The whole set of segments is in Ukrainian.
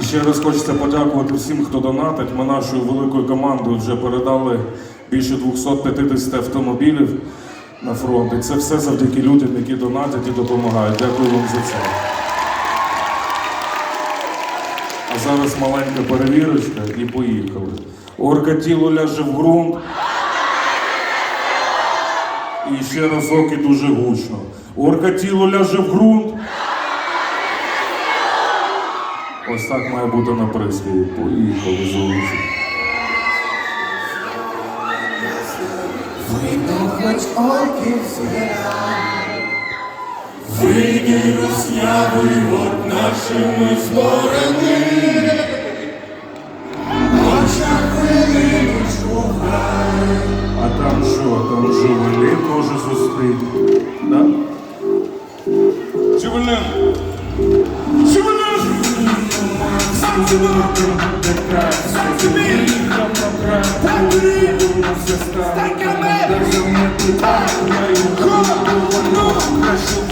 І ще раз хочеться подякувати всім, хто донатить. Ми нашою великою командою вже передали більше 250 автомобілів на фронт. І це все завдяки людям, які донатять і допомагають. Дякую вам за це. А зараз маленька перевірочка і поїхали. Орка тіло ляже в ґрунт. І ще разок і дуже гучно. Орка тіло ляже в ґрунт. Ось так має бути на присліві. Поїхали з вулиці. Видно хоч орків звіра Вийди руснявий от нашими зборами Хоча хвилиночку грай А там що? Там Жувелін може зустріти. Да? Джувелин! Националистические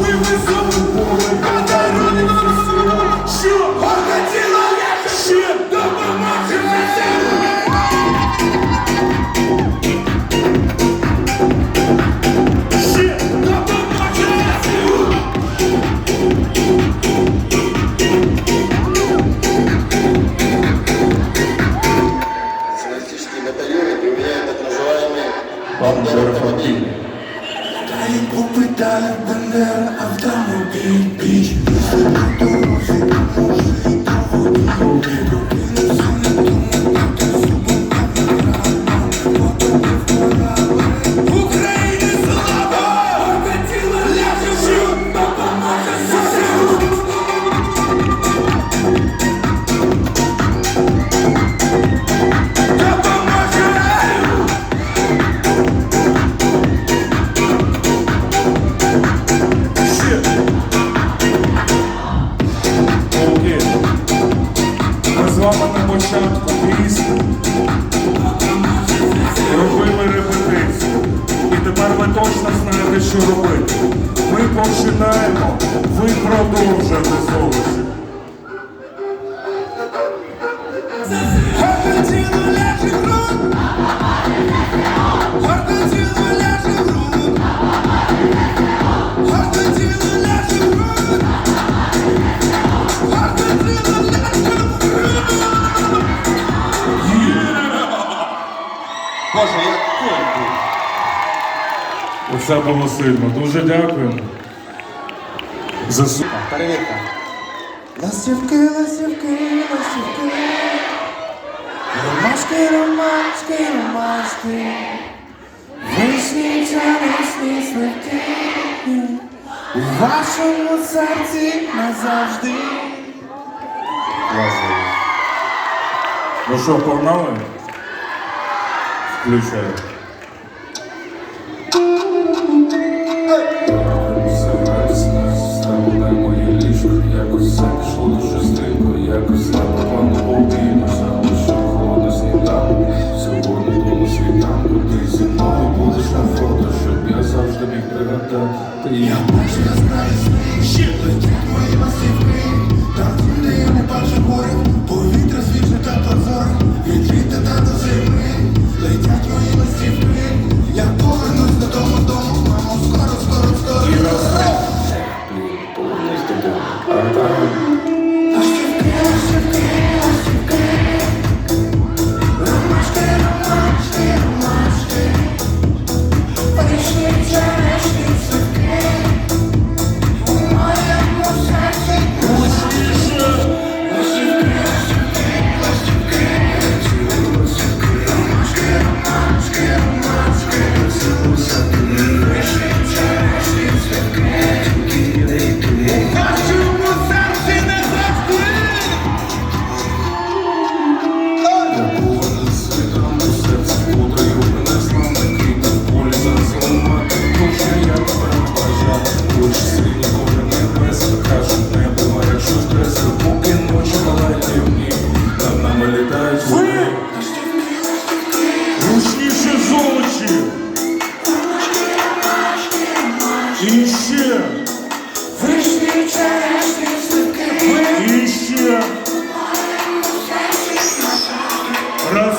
Оце було сильно. Дуже дякую. За су... Перевірка. Ластівки, ластівки, ластівки Ромашки, ромашки, Вишні, чаросні сливки У вашому серці назавжди Класно. Ну що, погнали? Включаю. Міг пригадати. Я больше знаю сни Летять мої ластівки Там,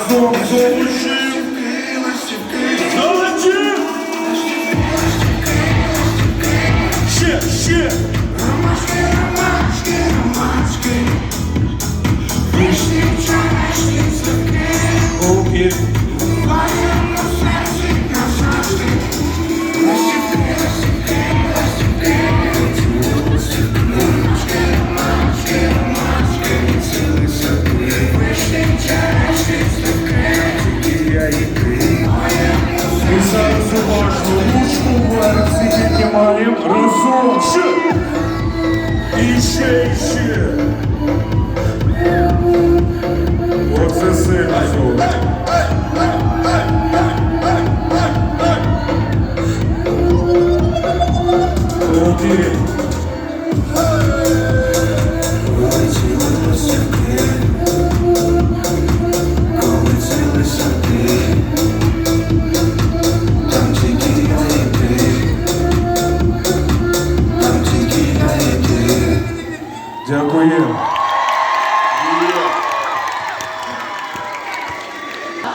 dobrze 今天晚上的所有一切一切。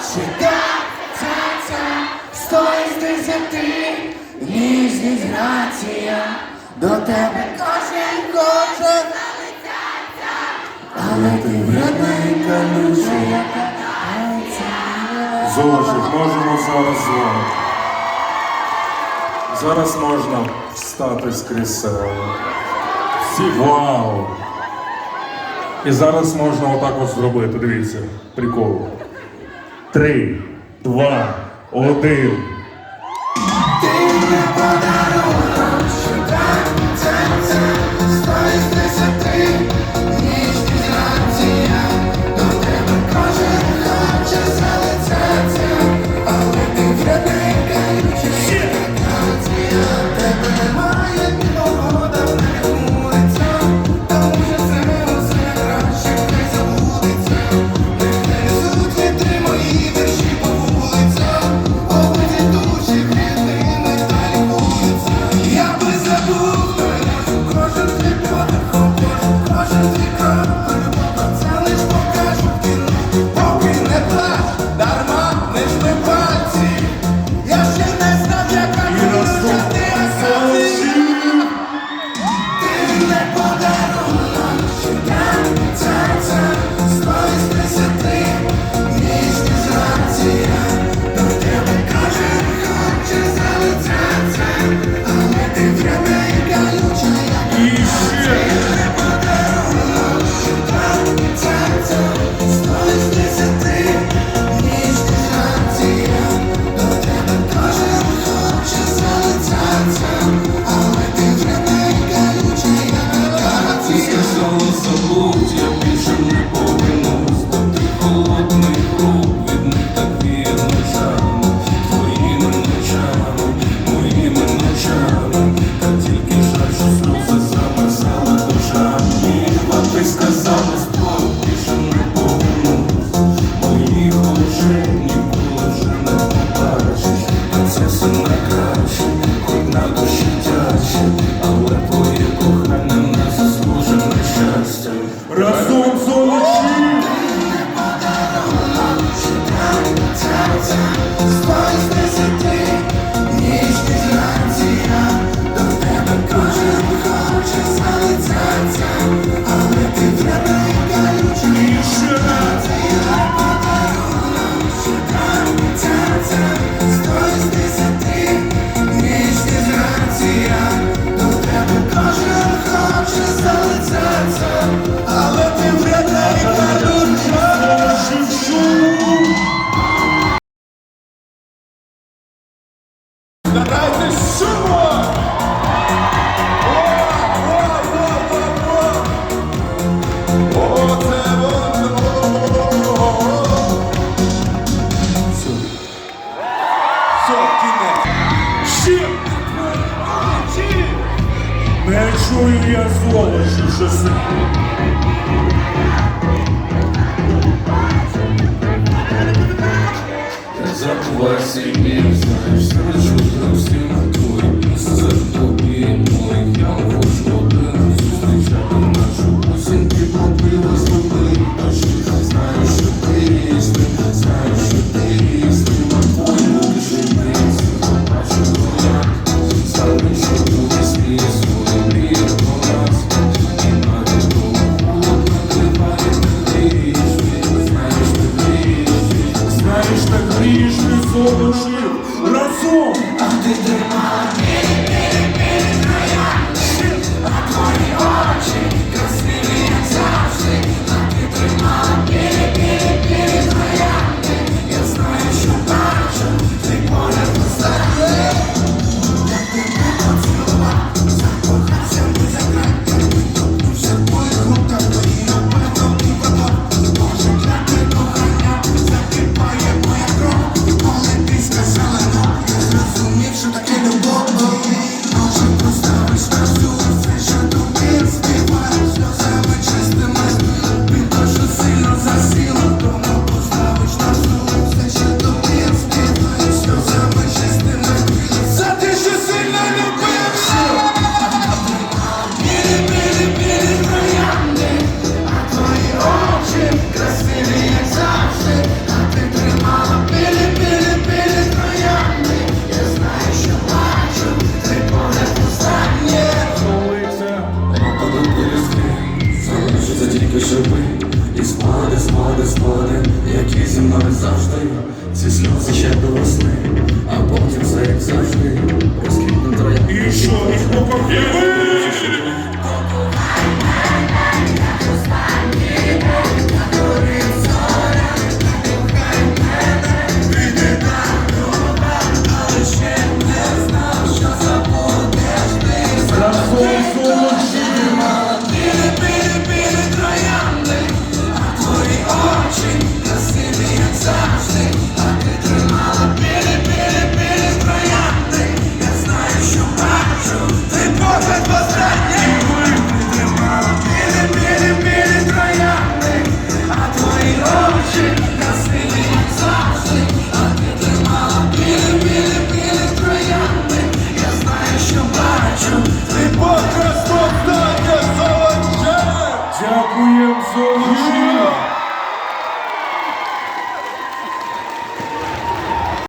Чи так, ця, сто десяти, ніжність грація, до тебе кожен кожен залицяться, але ти вредненька дуже, яка катається. Зожик, можемо зараз. Зараз можна встати з крісела. Всі вау! І зараз можна отак ось зробити. Дивіться, прикол три, два, один. Ти не подай!